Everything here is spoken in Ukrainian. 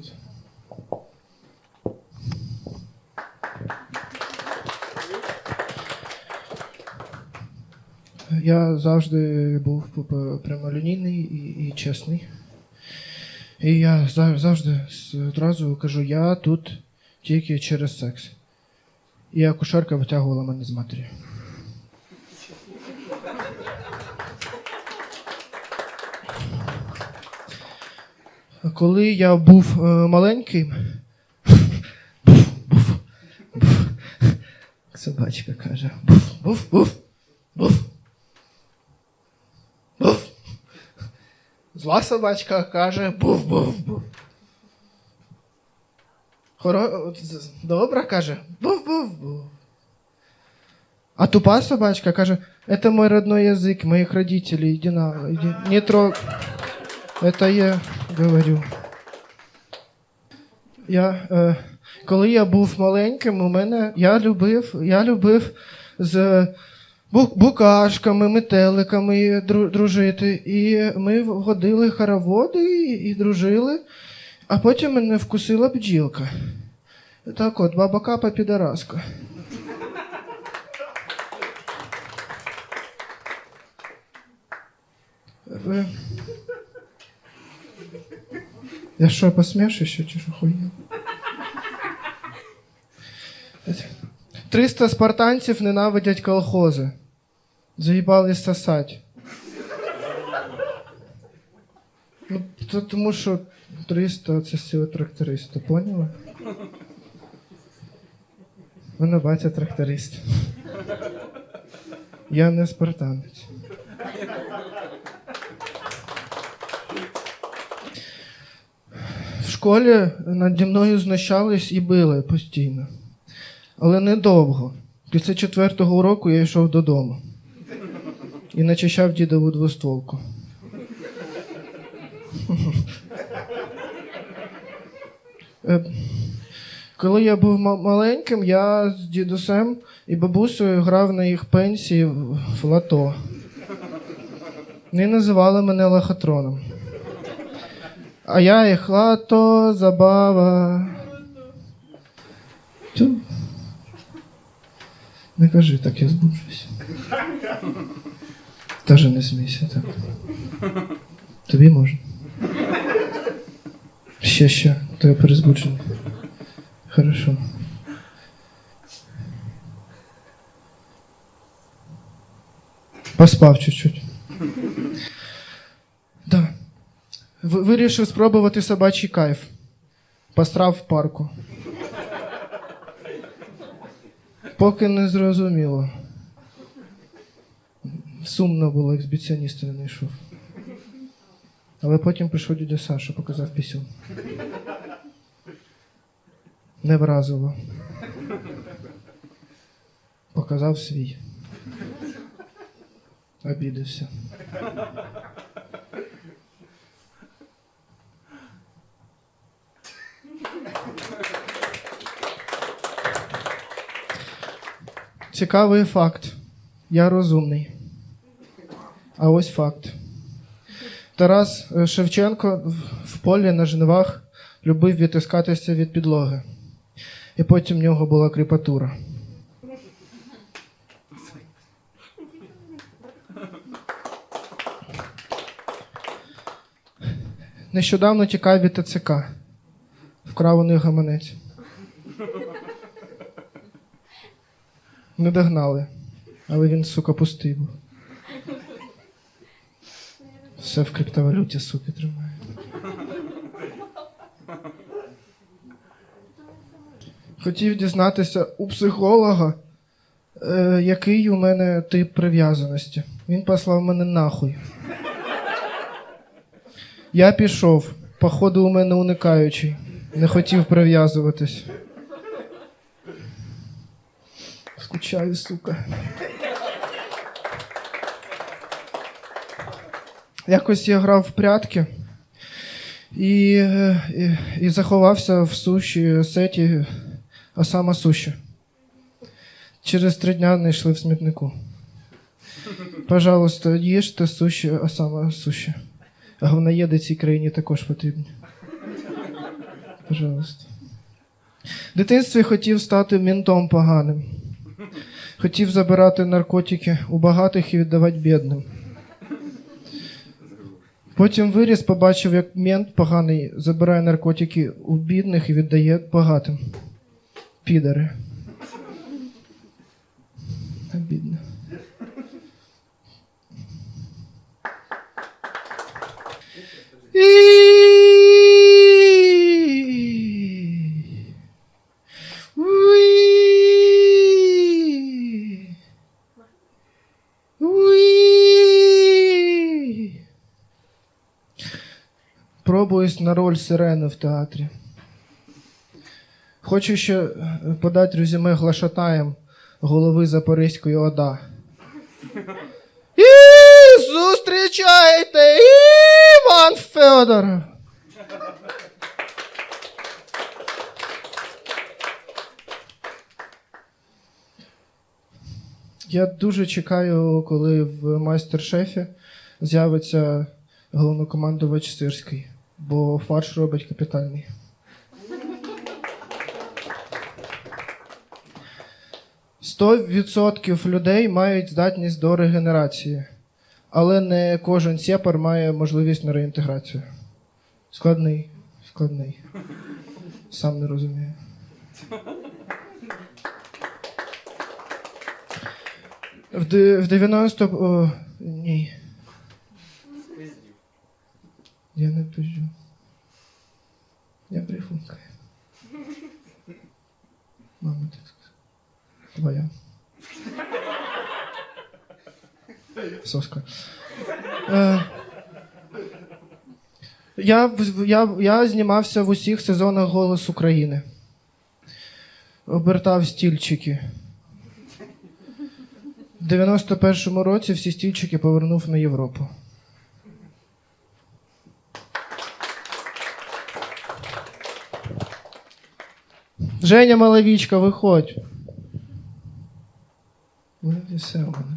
Привіт. Я завжди був прямолінійний і, і чесний. І я завжди одразу кажу, я тут тільки через секс. І акушерка витягувала мене з матері. Коли я був е, маленьким, собачка каже, буф, буф. Зла собачка каже, буф, буф, буф. Хоро... Добра каже, буф, буф, буф. А тупа собачка каже, это мой родной язык, моих родителей, иди на, иди, не трог. Это я говорю. Я, е, коли я був маленьким, у мене я любив, я любив з бу- букашками, метеликами дружити. І ми водили хороводи і, і дружили, а потім мене вкусила бджілка. Так от, баба капа підараска. Ви... Я що, посмеш ще чи що хуйня? 300 спартанців ненавидять колхози. Заїбались сосать. Ну, то, тому що 300 це всього тракториста, поняли? Мене батя тракторист. Я не спартанець. Школі наді мною знущались і били постійно. Але недовго. Після четвертого уроку я йшов додому і начищав дідову двостволку. Е, Коли я був маленьким, я з дідусем і бабусею грав на їх пенсії в лото. Вони називали мене лохотроном. А я їх лато, забава. Тю. Не кажи так, я збуджуюся. Теж не смійся так. Тобі можна. Ще ще, то я перезбуджений. Хорошо. Поспав чуть-чуть. Вирішив спробувати собачий кайф. Посрав в парку. Поки не зрозуміло. Сумно було, експедиціоніста не знайшов. Але потім прийшов дядя Саша, показав пісюн. Не вразило. Показав свій. Обідався. Цікавий факт. Я розумний. А ось факт. Тарас е, Шевченко в- полі на жнивах любив відтискатися від підлоги. І потім в нього була кріпатура. Нещодавно тікав від ТЦК. Вкрав у них гаманець. Не догнали. Але він, сука, пустий був. Все в криптовалюті, суки, тримає. Хотів дізнатися у психолога, е, який у мене тип прив'язаності. Він послав мене нахуй. Я пішов. Походу, у мене уникаючий. Не хотів прив'язуватись. Скучаю, сука. Якось я грав в прятки і, е, і, і заховався в суші сеті Осама Суші. Через три дня знайшли в смітнику. Пожалуйста, їжте суші Осама Суші. Говноєди цій країні також потрібні. Пожалуйста. В дитинстві хотів стати ментом поганим. Хотів забирати наркотики у багатих і віддавати бідним. Потім виріс, побачив, як мент поганий забирає наркотики у бідних і віддає багатим. Підари. Обідно. Пробуюсь на роль сирени в театрі. Хочу ще е, подати резюме глашатаєм голови Запорізької ОДА. І зустрічайте Іван Федоров. Я дуже чекаю, коли в майстер-шефі з'явиться головнокомандувач Сирський, бо фарш робить капітальний. Сто відсотків людей мають здатність до регенерації, але не кожен сепар має можливість на реінтеграцію. Складний, складний. Сам не розумію. В 90 О, ні. Я не пизжу. Я брифунка. Мама так сказала. Твоя. Соска. Е, я, я, я знімався в усіх сезонах Голос України. Обертав стільчики. В 91-му році всі стільчики повернув на Європу. Женя Маловічка, виходь. Ну, і все у мене.